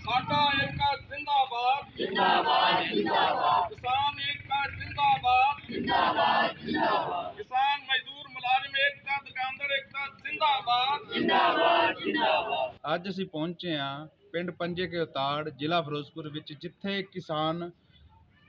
ਸਾਡਾ ਏਕਾ ਜ਼ਿੰਦਾਬਾਦ। ਜਿੰਦਾਬਾਦ ਜਿੰਦਾਬਾਦ। ਕਿਸਾਨ ਏਕਾ ਜ਼ਿੰਦਾਬਾਦ। ਜਿੰਦਾਬਾਦ ਜਿੰਦਾਬਾਦ। ਕਿਸਾਨ ਮਜ਼ਦੂਰ ਮੁਲਾਜ਼ਮ ਏਕਤਾ ਦੁਕਾਨਦਾਰ ਏਕਤਾ ਜ਼ਿੰਦਾਬਾਦ। ਅੱਜ ਅਸੀਂ ਪਹੁੰਚੇ ਹਾਂ ਪਿੰਡ ਪੰਜੇ ਕੇ ਉਤਾੜ ਜ਼ਿਲ੍ਹਾ ਫਿਰੋਜ਼ਪੁਰ ਵਿੱਚ ਜਿੱਥੇ ਕਿਸਾਨ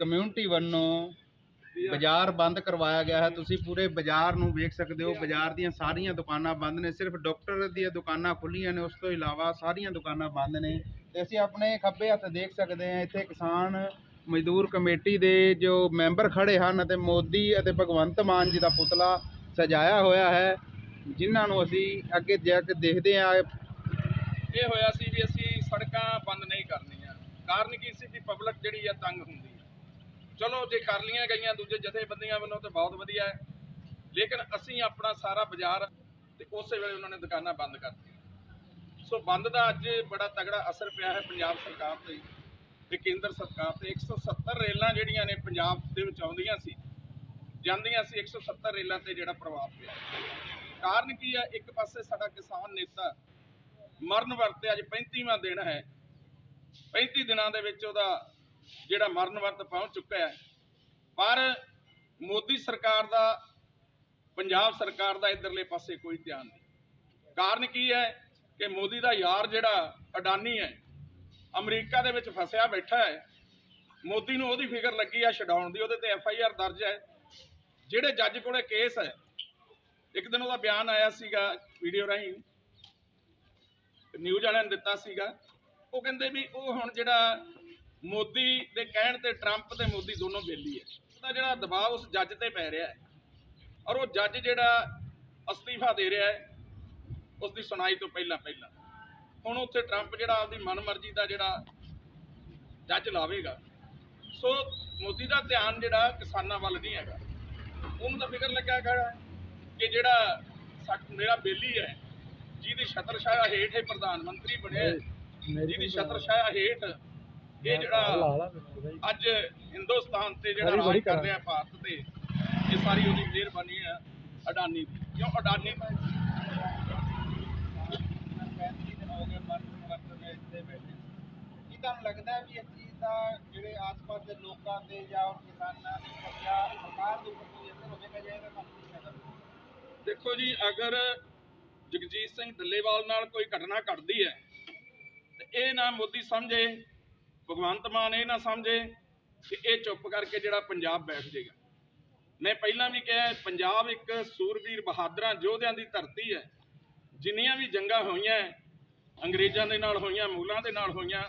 ਕਮਿਊਨਿਟੀ ਵੱਲੋਂ ਬਾਜ਼ਾਰ ਬੰਦ ਕਰਵਾਇਆ ਗਿਆ ਹੈ। ਤੁਸੀਂ ਪੂਰੇ ਬਾਜ਼ਾਰ ਨੂੰ ਵੇਖ ਸਕਦੇ ਹੋ। ਬਾਜ਼ਾਰ ਦੀਆਂ ਸਾਰੀਆਂ ਦੁਕਾਨਾਂ ਬੰਦ ਨੇ। ਸਿਰਫ ਡਾਕਟਰ ਦੀਆਂ ਦੁਕਾਨਾਂ ਖੁੱਲੀਆਂ ਨੇ। ਉਸ ਤੋਂ ਇਲਾਵਾ ਸਾਰੀਆਂ ਦੁਕਾਨਾਂ ਬੰਦ ਨੇ। ਤੇ ਅਸੀਂ ਆਪਣੇ ਖੱਬੇ ਹੱਥ ਦੇਖ ਸਕਦੇ ਹਾਂ, ਇੱਥੇ ਕਿਸਾਨ ਮਜ਼ਦੂਰ ਕਮੇਟੀ ਦੇ ਜੋ ਮੈਂਬਰ ਖੜੇ ਹਨ ਅਤੇ ਮੋਦੀ ਅਤੇ ਭਗਵੰਤ ਮਾਨ ਜੀ ਦਾ ਪੁਤਲਾ ਸਜਾਇਆ ਹੋਇਆ ਹੈ। ਜਿਨ੍ਹਾਂ ਨੂੰ ਅਸੀਂ ਅੱਗੇ ਜਾ ਕੇ ਦੇਖਦੇ ਹਾਂ। ਇਹ ਹੋਇਆ ਸੀ ਵੀ ਅਸੀਂ ਸੜਕਾਂ ਬੰਦ ਨਹੀਂ ਕਰਨੀਆਂ। ਕਾਰਨ ਕੀ ਸੀ ਕਿ ਪਬਲਿਕ ਜਿਹੜੀ ਆ ਤੰਗ ਹੁੰਦੀ ਚਲੋ ਜੇ ਕਰ ਲੀਆਂ ਗਈਆਂ ਦੂਜੇ ਜਥੇਬੰਦੀਆਂ ਵੱਲੋਂ ਤੇ ਬਹੁਤ ਵਧੀਆ ਹੈ। ਲੇਕਿਨ ਅਸੀਂ ਆਪਣਾ ਸਾਰਾ ਬਾਜ਼ਾਰ ਤੇ ਉਸੇ ਵੇਲੇ ਉਹਨਾਂ ਨੇ ਦੁਕਾਨਾਂ ਬੰਦ ਕਰਤੀਆਂ। ਸੋ ਬੰਦ ਦਾ ਅੱਜ ਬੜਾ ਤਗੜਾ ਅਸਰ ਪਿਆ ਹੈ ਪੰਜਾਬ ਸਰਕਾਰ ਤੇ ਤੇ ਕੇਂਦਰ ਸਰਕਾਰ ਤੇ। 170 ਰੇਲਾਂ ਜਿਹੜੀਆਂ ਨੇ ਪੰਜਾਬ ਦੇ ਵਿੱਚ ਆਉਂਦੀਆਂ ਸੀ, ਜਾਂਦੀਆਂ ਸੀ 170 ਰੇਲਾਂ ਤੇ ਜਿਹੜਾ ਪ੍ਰਭਾਵ ਪਿਆ। ਕਾਰਨ ਕੀ ਹੈ? ਇੱਕ ਪਾਸੇ ਸਾਡਾ ਕਿਸਾਨ ਨੇਤਾ ਮਰਨ ਵਰਤੇ ਅੱਜ 35ਵਾਂ ਦਿਨ ਹੈ। 35 ਦਿਨਾਂ ਦੇ ਵਿੱਚ ਉਹਦਾ ਜਿਹੜਾ ਮਰਨ ਵਰਤ ਪਹੁੰਚ ਚੁੱਕਾ ਹੈ। ਪਰ ਮੋਦੀ ਸਰਕਾਰ ਦਾ, ਪੰਜਾਬ ਸਰਕਾਰ ਦਾ ਇਧਰਲੇ ਪਾਸੇ ਕੋਈ ਧਿਆਨ ਨਹੀਂ। ਕਾਰਨ ਕੀ ਹੈ ਕਿ ਮੋਦੀ ਦਾ ਯਾਰ ਜਿਹੜਾ ਅਡਾਨੀ ਹੈ, ਅਮਰੀਕਾ ਦੇ ਵਿੱਚ ਫਸਿਆ ਬੈਠਾ ਹੈ। ਮੋਦੀ ਨੂੰ ਉਹਦੀ ਫਿਕਰ ਲੱਗੀ ਆ ਛਡਾਉਣ ਦੀ, ਉਹਦੇ ਤੇ ਐਫ ਆਈ ਆਰ ਦਰਜ ਹੈ। ਜਿਹੜੇ ਜੱਜ ਕੋਲੇ ਕੇਸ ਹੈ, ਇੱਕ ਦਿਨ ਉਹਦਾ ਬਿਆਨ ਆਇਆ ਸੀਗਾ ਵੀਡੀਓ ਰਾਹੀਂ ਨਿਊਜ਼ ਵਾਲਿਆਂ ਨੇ ਦਿੱਤਾ ਸੀਗਾ। ਉਹ ਕਹਿੰਦੇ ਵੀ ਉਹ ਹੁਣ ਜਿਹੜਾ ਮੋਦੀ ਦੇ ਕਹਿਣ ਤੇ ਟਰੰਪ ਤੇ ਮੋਦੀ ਦੋਨੋਂ ਬੇਲੀ ਹੈ। ਉਹਦਾ ਜਿਹੜਾ ਦਬਾਅ ਉਸ ਜੱਜ ਤੇ ਪੈ ਰਿਹਾ ਹੈ। ਔਰ ਉਹ ਜੱਜ ਜਿਹੜਾ ਅਸਤੀਫਾ ਦੇ ਰਿਹਾ ਹੈ ਉਸ ਦੀ ਸੁਣਾਈ ਤੋਂ ਪਹਿਲਾਂ ਪਹਿਲਾਂ। ਹੁਣ ਉੱਥੇ ਟਰੰਪ ਜਿਹੜਾ ਆਪਦੀ ਮਨਮਰਜ਼ੀ ਦਾ ਜਿਹੜਾ ਜੱਜ ਲਾਵੇਗਾ। ਸੋ ਮੋਦੀ ਦਾ ਧਿਆਨ ਜਿਹੜਾ ਕਿਸਾਨਾਂ ਵੱਲ ਨਹੀਂ ਹੈਗਾ। ਉਹਨੂੰ ਤਾਂ ਫਿਕਰ ਲੱਗਿਆ ਖੜਾ ਕਿ ਜਿਹੜਾ ਮੇਰਾ ਬੇਲੀ ਹੈ ਜਿਹਦੀ ਛਤਰਛਾਇਆ ਹੇਠ ਇਹ ਪ੍ਰਧਾਨ ਮੰਤਰੀ ਬਣਿਆ ਹੈ, ਜਿਹਦੀ ਛਤਰਛਾਇਆ ਹੇਠ ਇਹ ਜਿਹੜਾ ਅੱਜ ਹਿੰਦੁਸਤਾਨ ਤੇ ਜਿਹੜਾ ਰਾਜ ਕਰ ਰਿਹਾ ਭਾਰਤ ਤੇ ਇਹ ਸਾਰੀ ਉਹਦੀ ਮਿਹਰਬਾਨੀ ਹੈ ਅਡਾਨੀ ਦੀ। ਕਿਉਂ ਅਡਾਨੀ? ਤੁਹਾਨੂੰ ਲੱਗਦਾ ਹੈ ਵੀ ਇਸ ਚੀਜ਼ ਦਾ ਜਿਹੜੇ ਆਸ-ਪਾਸ ਦੇ ਲੋਕਾਂ ਤੇ ਜਾਂ ਕਿਸਾਨਾਂ ਦੇ ਜਾਂ ਸਰਕਾਰ ਦੇ ਉੱਪਰ ਕੋਈ ਅਸਰ ਹੋਵੇਗਾ ਜਾਂ ਇਹਦਾ ਤੁਹਾਨੂੰ ਕੀ ਲੱਗਦਾ ਦੇਖੋ ਜੀ ਅਗਰ ਜਗਜੀਤ ਸਿੰਘ ਡੱਲੇਵਾਲ ਨਾਲ ਕੋਈ ਘਟਨਾ ਘਟਦੀ ਹੈ ਤੇ ਇਹ ਨਾ ਮੋਦੀ ਸਮਝੇ ਭਗਵੰਤ ਮਾਨ ਇਹ ਨਾ ਸਮਝੇ ਕਿ ਇਹ ਚੁੱਪ ਕਰਕੇ ਜਿਹੜਾ ਪੰਜਾਬ ਬੈਠ ਜਾਏਗਾ ਮੈਂ ਪਹਿਲਾਂ ਵੀ ਕਿਹਾ, ਪੰਜਾਬ ਇੱਕ ਸੂਰਬੀਰ ਬਹਾਦਰਾਂ ਯੋਧਿਆਂ ਦੀ ਧਰਤੀ ਹੈ। ਜਿੰਨੀਆਂ ਵੀ ਜੰਗਾਂ ਹੋਈਆਂ, ਅੰਗਰੇਜ਼ਾਂ ਦੇ ਨਾਲ ਹੋਈਆਂ, ਮੁਗਲਾਂ ਦੇ ਨਾਲ ਹੋਈਆਂ,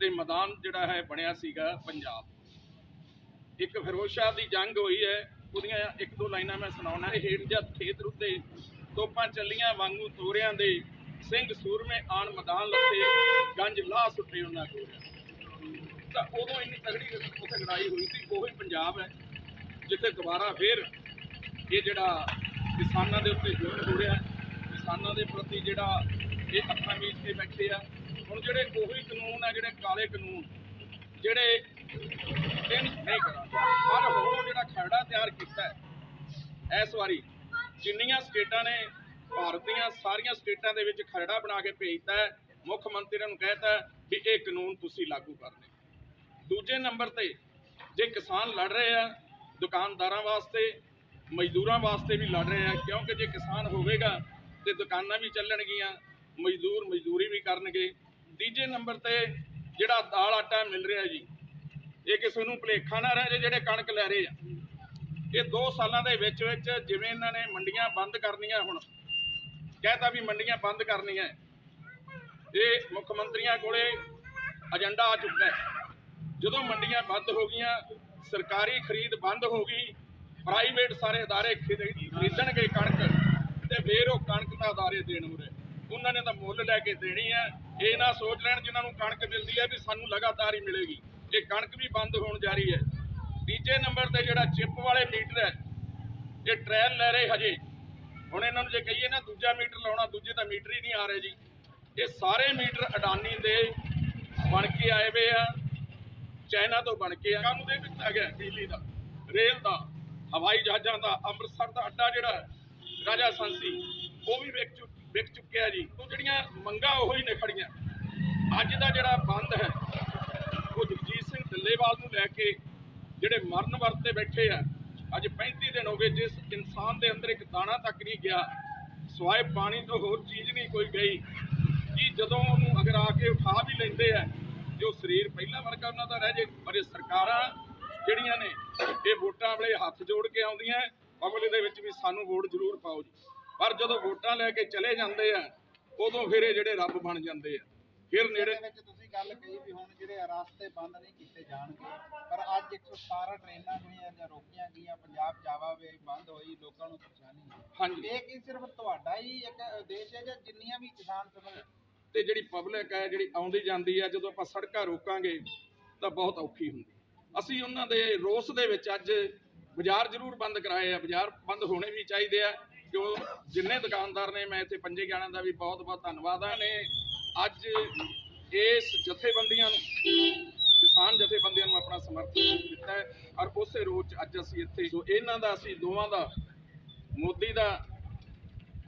ਤੇ ਮੈਦਾਨ ਜਿਹੜਾ ਹੈ ਬਣਿਆ ਸੀਗਾ ਪੰਜਾਬ। ਇੱਕ ਫਿਰੋਜ਼ ਸ਼ਾਹ ਦੀ ਜੰਗ ਹੋਈ ਹੈ, ਉਹਦੀਆਂ ਇੱਕ ਦੋ ਲਾਈਨਾਂ ਮੈਂ ਸੁਣਾਉਣਾ। ਇਹ ਹੇਠ ਜਦ ਖੇਤ ਉੱਤੇ ਤੋਪਾਂ ਚੱਲੀਆਂ ਵਾਂਗੂ ਤੋਰਿਆਂ ਦੇ ਸਿੰਘ ਸੂਰਮੇ ਆਣ ਮੈਦਾਨ ਲੱਥੇ ਗੰਜ ਲਾਹ ਸੁੱਟੇ ਉਹਨਾਂ ਕੋਲ। ਤਾਂ ਉਦੋਂ ਇੰਨੀ ਤਗੜੀ ਉੱਥੇ ਲੜਾਈ ਹੋਈ ਸੀ, ਉਹੀ ਪੰਜਾਬ ਹੈ, ਜਿੱਥੇ ਦੁਬਾਰਾ ਫੇਰ ਇਹ ਜਿਹੜਾ ਕਿਸਾਨਾਂ ਦੇ ਉੱਤੇ ਜ਼ੁਲਮ ਹੋ ਰਿਹਾ ਕਿਸਾਨਾਂ ਦੇ ਪ੍ਰਤੀ ਜਿਹੜਾ ਇਹ ਅੱਖਾਂ ਮੀਚ ਕੇ ਬੈਠੇ ਆ, ਹੁਣ ਜਿਹੜੇ ਉਹੀ ਕਾਨੂੰਨ ਆ, ਜਿਹੜੇ ਕਾਲੇ ਕਾਨੂੰਨ, ਜਿਹੜੇ ਇਹ ਨਹੀਂ ਕਰਾਂਗੇ ਪਰ ਹੁਣ ਉਹ ਜਿਹੜਾ ਖਰੜਾ ਤਿਆਰ ਕੀਤਾ ਹੈ, ਇਸ ਵਾਰੀ ਜਿੰਨੀਆਂ ਸਟੇਟਾਂ ਨੇ ਭਾਰਤ ਦੀਆਂ ਸਾਰੀਆਂ ਸਟੇਟਾਂ ਦੇ ਵਿੱਚ ਖਰੜਾ ਬਣਾ ਕੇ ਭੇਜਤਾ ਹੈ, ਮੁੱਖ ਮੰਤਰੀ ਨੂੰ ਕਹਿਤਾ ਹੈ ਵੀ ਇਹ ਕਾਨੂੰਨ ਤੁਸੀਂ ਲਾਗੂ ਕਰਨੇ ਦੂਜੇ ਨੰਬਰ ਤੇ ਜੇ ਕਿਸਾਨ ਲੜ ਰਹੇ ਆ, ਦੁਕਾਨਦਾਰਾਂ ਵਾਸਤੇ, ਮਜ਼ਦੂਰਾਂ ਵਾਸਤੇ ਵੀ ਲੜ ਰਹੇ ਆ, ਕਿਉਂਕਿ ਜੇ ਕਿਸਾਨ ਹੋਵੇਗਾ ਤੇ ਦੁਕਾਨਾਂ ਵੀ ਚੱਲਣਗੀਆਂ, ਮਜ਼ਦੂਰ ਮਜ਼ਦੂਰੀ ਵੀ ਕਰਨਗੇ। ਤੀਜੇ ਨੰਬਰ ਤੇ ਜਿਹੜਾ ਦਾਲ ਆਟਾ ਮਿਲ ਰਿਹਾ ਜੀ, ਇਹ ਕਿਸੇ ਨੂੰ ਭੁਲੇਖਾ ਨਾ ਰਹੇ ਜਿਹੜੇ ਕਣਕ ਲੈ ਰਹੇ ਆ। ਇਹ 2 ਸਾਲਾਂ ਦੇ ਵਿੱਚ ਵਿੱਚ ਜਿਵੇਂ ਇਹਨਾਂ ਨੇ ਮੰਡੀਆਂ ਬੰਦ ਕਰਨੀਆਂ ਹੁਣ ਕਹਿਤਾ ਵੀ ਮੰਡੀਆਂ ਬੰਦ ਕਰਨੀਆਂ। ਇਹ ਮੁੱਖ ਮੰਤਰੀਆਂ ਕੋਲੇ ਏਜੰਡਾ ਆ ਚੁੱਕਾ ਹੈ। ਜਦੋਂ ਮੰਡੀਆਂ ਬੰਦ ਹੋ ਗਈਆਂ, ਸਰਕਾਰੀ ਖਰੀਦ ਬੰਦ ਹੋ ਗਈ ਪ੍ਰਾਈਵੇਟ ਸਾਰੇ ਅਦਾਰੇ ਖਰੀਦ- ਖਰੀਦਣਗੇ ਕਣਕ ਤੇ ਫਿਰ ਉਹ ਕਣਕ ਦਾ ਅਦਾਰੇ ਦੇਣ ਮੁਰੇ ਉਹਨਾਂ ਨੇ ਤਾਂ ਮੁੱਲ ਲੈ ਕੇ ਦੇਣੀ ਹੈ ਇਹ ਨਾ ਸੋਚ ਲੈਣ ਜਿਨ੍ਹਾਂ ਨੂੰ ਕਣਕ ਮਿਲਦੀ ਹੈ ਵੀ ਸਾਨੂੰ ਲਗਾਤਾਰ ਹੀ ਮਿਲੇਗੀ। ਇਹ ਕਣਕ ਵੀ ਬੰਦ ਹੋਣ ਜਾ ਰਹੀ ਹੈ। ਤੀਜੇ ਨੰਬਰ ਤੇ ਜਿਹੜਾ ਚਿੱਪ ਵਾਲੇ ਮੀਟਰ ਹੈ, ਇਹ ਟ੍ਰਾਇਲ ਲੈ ਰਹੇ ਹਜੇ। ਹੁਣ ਇਹਨਾਂ ਨੂੰ ਜੇ ਕਹੀਏ ਨਾ ਦੂਜਾ ਮੀਟਰ ਲਾਉਣਾ, ਦੂਜੇ ਤਾਂ ਮੀਟਰ ਹੀ ਨਹੀਂ ਆ ਰਹੇ ਜੀ। ਇਹ ਸਾਰੇ ਮੀਟਰ ਅਡਾਨੀ ਦੇ ਬਣ ਕੇ ਆਏ ਵੇ ਆ। ਚਾਈਨਾ ਤੋਂ ਬਣ ਕੇ ਆ। ਕੰਮ ਦੇ ਵਿੱਚ ਆ ਗਿਆ ਬਿਜਲੀ ਦਾ ਰੇਲ ਦਾ ਹਵਾਈ ਜਹਾਜ਼ਾਂ ਦਾ ਅੰਮ੍ਰਿਤਸਰ ਦਾ ਅੱਡਾ ਜਿਹੜਾ ਹੈ, ਰਾਜਾ ਸੰਸੀ ਉਹ ਵੀ ਵਿਕ ਵਿਕ ਚੁੱਕਿਆ ਜੀ। ਉਹ ਜਿਹੜੀਆਂ ਮੰਗਾਂ ਉਹੀ ਨੇ ਖੜੀਆਂ ਅੱਜ ਦਾ ਜਿਹੜਾ ਬੰਦ ਹੈ ਉਹ ਜਗਜੀਤ ਸਿੰਘ ਢੱਲੇਵਾਲ ਨੂੰ ਲੈ ਕੇ ਜਿਹੜੇ ਮਰਨ ਵਰਤੇ ਬੈਠੇ ਆ ਅੱਜ 35 ਦਿਨ ਹੋ ਗਏ ਜਿਸ ਇਨਸਾਨ ਦੇ ਅੰਦਰ ਇੱਕ ਦਾਣਾ ਤੱਕ ਨਹੀਂ ਗਿਆ ਸਵਾਏ ਪਾਣੀ ਤੋਂ ਹੋਰ ਚੀਜ਼ ਨਹੀਂ ਕੋਈ ਗਈ ਕਿ ਜਦੋਂ ਉਹਨੂੰ ਅਗਰ ਆ ਕੇ ਉਠਾ ਵੀ ਲੈਂਦੇ ਆ ਉਹ ਸਰੀਰ ਪਹਿਲਾਂ ਵਰਗਾ ਉਹਨਾਂ ਦਾ ਰਹਿ ਜੇ ਪਰ ਇਹ ਸਰਕਾਰਾਂ ਜਿਹੜੀਆਂ ਨੇ ਇਹ ਵੋਟਾਂ ਵੇਲੇ ਹੱਥ ਜੋੜ ਕੇ ਆਉਂਦੀਆਂ ਪਬਲਿਕ ਦੇ ਵਿੱਚ ਵੀ ਸਾਨੂੰ ਵੋਟ ਜ਼ਰੂਰ ਪਾਓ ਜੀ। ਪਰ ਜਦੋਂ ਵੋਟਾਂ ਲੈ ਕੇ ਚਲੇ ਜਾਂਦੇ ਆ ਉਦੋਂ ਫਿਰ ਇਹ ਜਿਹੜੇ ਰੱਬ ਬਣ ਜਾਂਦੇ ਆ ਫਿਰ ਨੇੜੇ ਵਿੱਚ ਤੁਸੀਂ ਗੱਲ ਕਹੀ ਵੀ ਹੁਣ ਜਿਹੜੇ ਰਸਤੇ ਬੰਦ ਨਹੀਂ ਕੀਤੇ ਜਾਣਗੇ ਪਰ ਅੱਜ 117 ਟ੍ਰੇਨਾਂ ਜਿਹੜੀਆਂ ਜਾਂ ਰੋਕੀਆਂ ਗਈਆਂ ਪੰਜਾਬ ਜਾਵਾ ਵੇ ਬੰਦ ਹੋਈ ਲੋਕਾਂ ਨੂੰ ਪਰੇਸ਼ਾਨੀ ਹਾਂਜੀ। ਇਹ ਕੀ ਸਿਰਫ ਤੁਹਾਡਾ ਹੀ ਇੱਕ ਉਦੇਸ਼ ਹੈ ਜਾਂ ਜਿੰਨੀਆਂ ਵੀ ਕਿਸਾਨ ਸਭਾ ਤੇ ਜਿਹੜੀ ਪਬਲਿਕ ਹੈ, ਜਿਹੜੀ ਆਉਂਦੀ ਜਾਂਦੀ ਹੈ, ਜਦੋਂ ਆਪਾਂ ਸੜਕਾਂ ਰੋਕਾਂਗੇ, ਤਾਂ ਬਹੁਤ ਔਖੀ ਹੁੰਦੀ ਅਸੀਂ ਉਹਨਾਂ ਦੇ ਰੋਸ ਦੇ ਵਿੱਚ ਅੱਜ ਬਾਜ਼ਾਰ ਜ਼ਰੂਰ ਬੰਦ ਕਰਾਏ ਆ। ਬਾਜ਼ਾਰ ਬੰਦ ਹੋਣੇ ਵੀ ਚਾਹੀਦੇ ਆ ਜੋ ਜਿੰਨੇ ਦੁਕਾਨਦਾਰ ਨੇ, ਮੈਂ ਇੱਥੇ ਪੰਜੇ ਗਿਆਨਾਂ ਦਾ ਵੀ ਬਹੁਤ ਬਹੁਤ ਧੰਨਵਾਦ ਆ ਨੇ ਅੱਜ ਇਸ ਜਥੇਬੰਦੀਆਂ ਨੂੰ, ਕਿਸਾਨ ਜਥੇਬੰਦੀਆਂ ਨੂੰ ਆਪਣਾ ਸਮਰਥਨ ਦਿੱਤਾ ਹੈ। ਔਰ ਉਸੇ ਰੋਜ਼ 'ਚ ਅੱਜ ਅਸੀਂ ਇੱਥੇ ਸੋ ਇਹਨਾਂ ਦਾ, ਅਸੀਂ ਦੋਵਾਂ ਦਾ, ਮੋਦੀ ਦਾ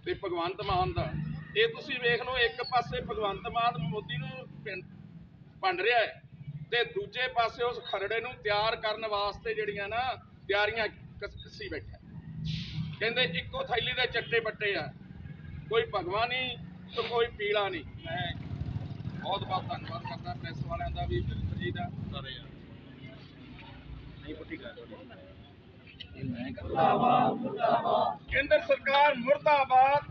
ਤੇ ਭਗਵੰਤ ਮਾਨ ਦਾ ਇਹ ਤੁਸੀਂ ਵੇਖ ਲਓ ਇੱਕ ਪਾਸੇ ਭਗਵੰਤ ਮਾਨ ਮੋਦੀ ਨੂੰ ਭੰਡ ਰਿਹਾ ਹੈ ਤੇ ਦੂਜੇ ਪਾਸੇ ਉਸ ਖਰੜੇ ਨੂੰ ਤਿਆਰ ਕਰਨ ਵਾਸਤੇ ਜਿਹੜੀਆਂ ਨਾ ਤਿਆਰੀਆਂ ਕਸ- ਬੈਠਾ ਕਹਿੰਦੇ ਇੱਕੋ ਥੈਲੀ ਦੇ ਚੱਟੇ ਬੱਟੇ ਆ। ਕੋਈ ਭਗਵਾ ਨਹੀਂ ਤੇ ਕੋਈ ਪੀਲਾ ਨਹੀਂ। ਮੈਂ ਬਹੁਤ ਬਹੁਤ ਧੰਨਵਾਦ ਕਰਦਾ ਪ੍ਰੈਸ ਵਾਲਿਆਂ ਦਾ ਵੀ ਮਿਸਟਰ ਜੀ ਦਾ। ਸਾਰੇ ਨਹੀਂ ਪੁੱਠੀ ਗੱਲ ਕੇਂਦਰ ਸਰਕਾਰ ਮੁਰਦਾਬਾਦ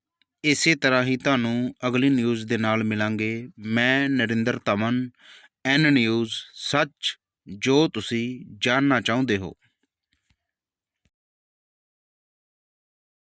ਇਸੇ ਤਰ੍ਹਾਂ ਹੀ ਤੁਹਾਨੂੰ ਅਗਲੀ ਨਿਊਜ਼ ਦੇ ਨਾਲ ਮਿਲਾਂਗੇ। ਮੈਂ ਨਰਿੰਦਰ ਤਮਨ ਐਨ ਨਿਊਜ਼ ਸੱਚ ਜੋ ਤੁਸੀਂ ਜਾਣਨਾ ਚਾਹੁੰਦੇ ਹੋ।